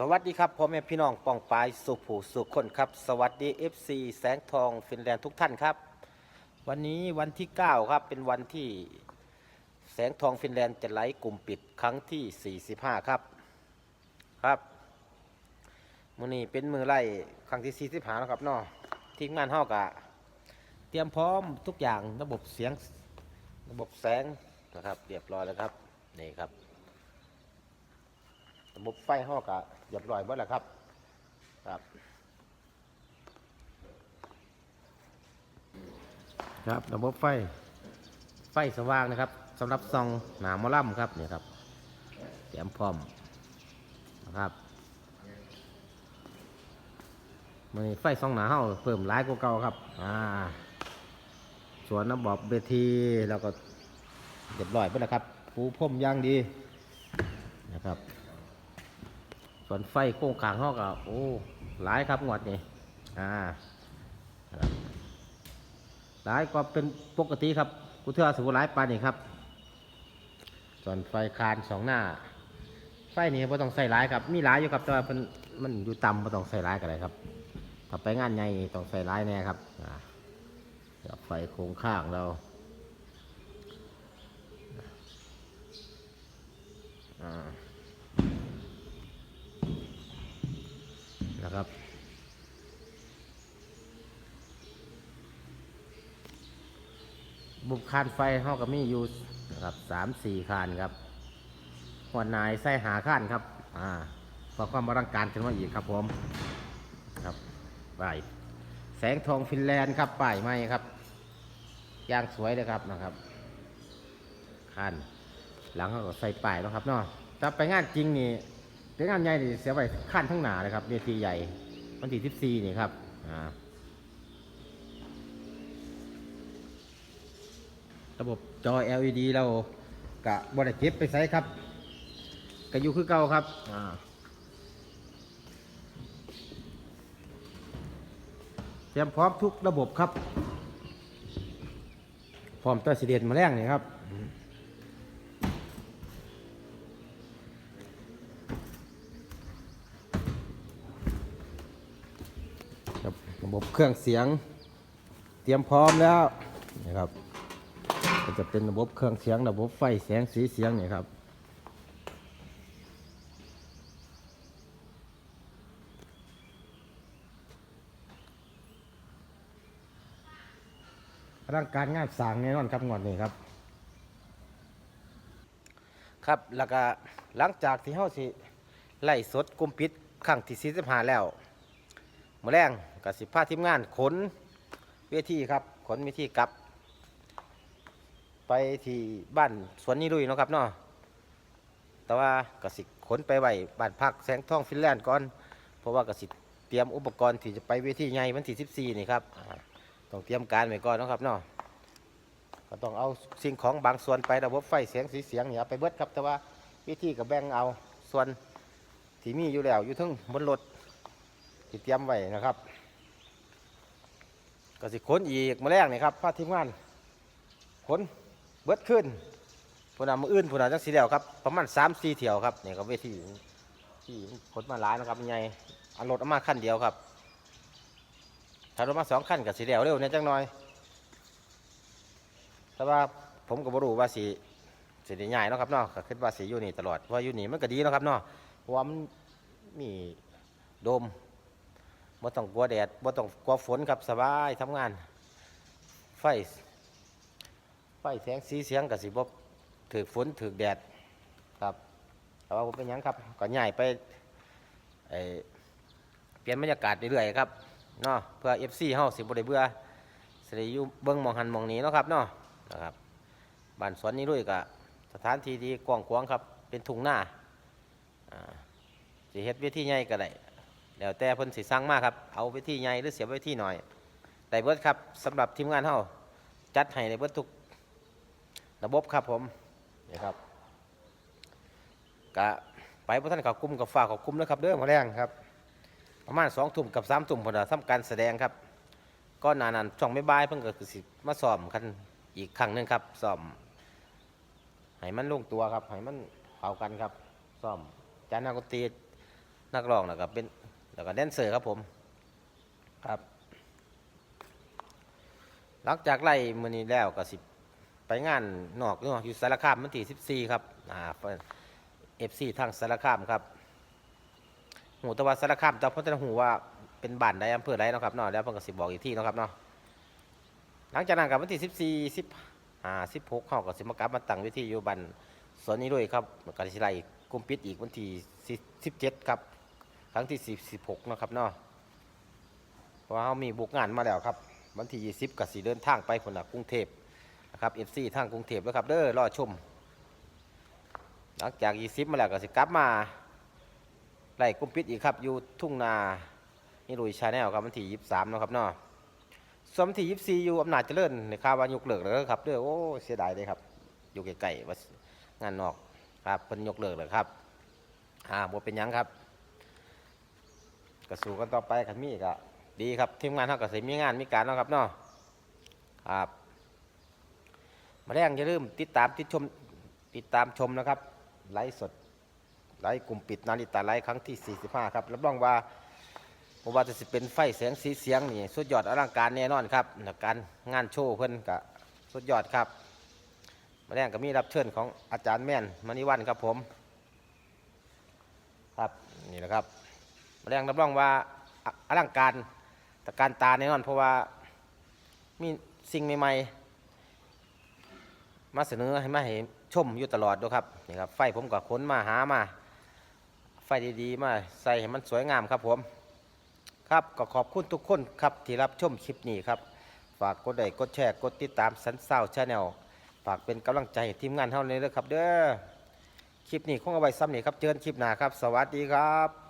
สวัสดีครับพ่อแม่พี่น้องป้องปายสุขผู้สุขคนครับ สวัสดี FC แสงทองฟินแลนด์ทุกท่านครับ วันนี้วันที่ 9 ครับเป็นวันที่แสงทองฟินแลนด์จะไลฟ์กลุ่มปิดครั้งที่ 45 ครับครับมือนี้เป็นมือไล่ครั้งที่45แล้วครับเนาะทีมงานเฮากะเตรียมพร้อมทุกอย่างระบบเสียงระบบแสงนะครับ เรียบร้อยแล้วครับนี่ครับ ระบบไฟห้อกะเรียบร้อยหมดแล้วครับครับครับระบบไฟไฟสว่างนะครับสำหรับซองหนามอล่ำครับเนี่ยครับเตรียมพร้อมนะครับมันไฟซองหนาเฮาเพิ่มหลายกว่าเก่าครับอ่าสวนระบบเวทีแล้วก็เรียบร้อยไปแล้วครับปูพรมย่างดีนะครับ ส่วนไฟโค้งกลางเขาก็โอ้หลายครับงวดนี่อ่าหลายก็เป็นปกติครับกูเทือสมุหลายปานนี่ครับ ส่วนไฟคานสองหน้า ไฟนี่ไ่ต้องใส่หลายครับ มีหลายอยู่ครับแต่ว่ามันมันอยู่ต่ำไ่ต้องใส่หลายกันเลยครับถ้าไปงานใหญ่ต้องใส่หลายแน่ครับอ่าไฟโค้งข้างเราอ่า นะ ครับ บุบคานไฟห้องก็มีอยู่นะครับสามสี่คานครับหัวนายใส่หาคานครับ อ่าเพื่อความบรังการขึ้นมาอีกครับผมครับป้ายแสงทองฟินแลนด์ครับป้ายไม้ครับย่างสวยเลยครับนะครับคานหลังเขาก็ใส่ป้ายแล้วครับเนาะถ้าไปงานจริงนี่ เป็นงานใหญ่นี่เสียไปขั้นทั้งหนาเลยครับเวทีใหญ่วันที่14นี่ครับอ่าระบบจอ LED เรากะบริเก็บไปใส่ครับกะอยู่คือเก่าครับอ่าเตรียมพร้อมทุกระบบครับ พร้อมตัวสีเดียนมาแรงนี่ครับ ค รับระบบเครื่องเสียง เตรียมพร้อมแล้วนะครับก็จะเป็นระบบเครื่องเสียง ระบบไฟแสงสีเสียงนี่ครับร่างการงานสร้างแน่นอนครับงวดนี้ครับ ครับแล้วก็หลังจากที่เฮาสิไล่สดกุมปิดครั้งที่45แล้วมื่อแรง กับสิบผ้าทีมงานขนเวทีครับ ขนเวทีกลับ ไปที่บ้านสวนนี่ลุยเนาะครับเนาะแต่ว่ากสิขนไปไหวบ้านพักแสงทองฟินแลนด์ก่อน เพราะว่ากสิเตรียมอุปกรณ์ที่จะไปเวทีใหญ่วันที่สิบสี่นี่ครับต้องเตรียมการไว้ก่อนนะครับเนาะก็ต้องเอาสิ่งของบางส่วนไประบบไฟเสียงสีเสียงเนี่ยไปเบิดครับ แต่ว่าเวทีกับแบ่งเอาส่วนที่มีอยู่แล้วอยู่ทั้งบนรถที่เตรียมไว้นะครับ ก็สิขนอีกมาแรกนี่ครับพาทีมงานขนเบิดขึ้นพูนามืออื่นพูนาจังสีเดียวครับประมาณสามสี่เที่ยวครับนี่ก็เวทีที่ขนมาหลายนะครับใหญ่เอารถเอามาขั้นเดียวครับถ้ารถมาสองขั้นกับสีเดียวเร็วเนี่ยจังหน่อยแต่ว่าผมก็บรู้ว่าสีสีใหญ่เนาะครับเนาะก็คิดว่าสีอยู่นี่ตลอดเพราะว่าอยู่นี่มันก็ดีเนาะครับเนาะเพราะว่ามันมีโดม บ่ต้องกลัวแดดบ่ต้องกลัวฝนครับสบายทำงาน ไฟ ไฟแสงสีเสียงกับสิบ่ถือฝนถือแดดครับ แต่ว่าผมเป็นยังครับก็ย้ายไปไอ้เปลี่ยนบรรยากาศเรื่อยๆครับเนาะเพื่อ FC เฮาสิบ่ได้เบื่อสิได้อยู่เบิ่งมองหันมองนี้เนาะครับเนาะนะครับบ้านสวนนี้ด้วยก็สถานที่ที่กว้างขวางครับ เป็นทุ่งนาอ่าสิเฮ็ดเวทีใหญ่ก็ได้ แล้วแต่เพิ่นสิสั่งมาครับ เอาไว้ที่ใหญ่หรือเสียไว้ที่หน่อยได้เบิดครับสำหรับทีมงานเฮาจัดให้ในเบิดทุกระบบครับผมนี่ครับกะไปพระท่านขากลุ่มกับฝากขากลุ่มนะครับเด้อมาแรงครับ ประมาณสองทุ่มกับสามทุ่มพอดีทำการแสดงครับ ก็นานนันช่องไม่บายเพิ่งก็คือสิมาซ้อมกันอีกครั้งหนึ่งครับซ้อมให้มันลงตัวครับให้มันเข้ากันครับซ้อมจานนักดนตรีนักร้องแล้วก็เป็น แล้วก็แดนเซอร์ครับผมครับ หลังจากไล่มือนี้แล้วก็สิไปงานนอกนาะอยู่สารคามวันที่ 14 ครับอ่าเอฟซีทางสารคามครับหูตะวันสารคามแต่พิ่นจะหูว่าเป็นบ้านใดอำเภอใดนะครับเนาะแล้วเพิ่นก็สิบอกอีกทีเนะครับเนาะหลังจากนั้นกับวันที่14 15 16เฮาก็สิมากลับมาตั้งเวทีอยู่บ้านสวนนี้ด้วยครับก็สิไล่กลุ่มปิดอีกวันที่17ครับ ครั้งที่10 16นะครับเนาะเพราะว่าเฮามีบุกงานมาแล้วครับ วันที่ 20กับสีเดินทางไปคนละกรุงเทพนะครับ FC ทางกรุงเทพแล้วครับเด้อรอชม หลังจาก 20 มาแล้วก็สิกลับมาไล่กลุ่มปิดอีกครับอยู่ทุ่งนานี่ลุยชาแนลครับวันที่ 23นะครับเนาะส่วนวันที่ 24 อยู่อำนาจเจริญในข่าวว่ายกเลิกแล้วครับเด้อโอ้เสียดายเลยครับ อยู่ใกลๆว่างานนอกครับเพิ่นยกเลิกเลยครับอ่าบ่เป็นยังครับ ก็สู้กันต่อไปคันมีก็ดีครับทีมงานเท่ากับสิมีงานมีการเนาะครับเนาะครับมาแรงอย่าลืมติดตามติดชมติดตามชมนะครับไลฟ์สดไลฟ์กลุ่มปิดนาฬิตาไลฟ์ครั้งที่ 45 ครับรับรองว่าผมว่าจะสิเป็นไฟแสงสีเสียงนี่สุดยอดอลังการแน่นอนครับแล้วการงานโชว์เพิ่อนกะสุดยอดครับมาแรงก็มีรับเชิญของอาจารย์แม่นมณีวันครับผม ครับนี่แหละครับ แรงรับรองว่าออลังการตะการตาแน่นอนเพราะว่ามีสิ่งใหม่ๆมาเสนอให้มาให้ชมอยู่ตลอดด้วยครับนี่ครับไฟผมก็ขนมาหามา ไฟดีๆมาใส่ให้มันสวยงามครับผมครับก็ขอบคุณทุกคนครับที่รับชมคลิปนี้ครับ ฝากกดไลค์กดแชร์กดติดตามสันเศร้าชาแนลฝากเป็นกำลังใจทีมงานเท่านี้เลยครับ เด้อคลิปนี้คงเอาไว้ซ้ำนี่ครับเจอกันคลิปหน้าครับ สวัสดีครับ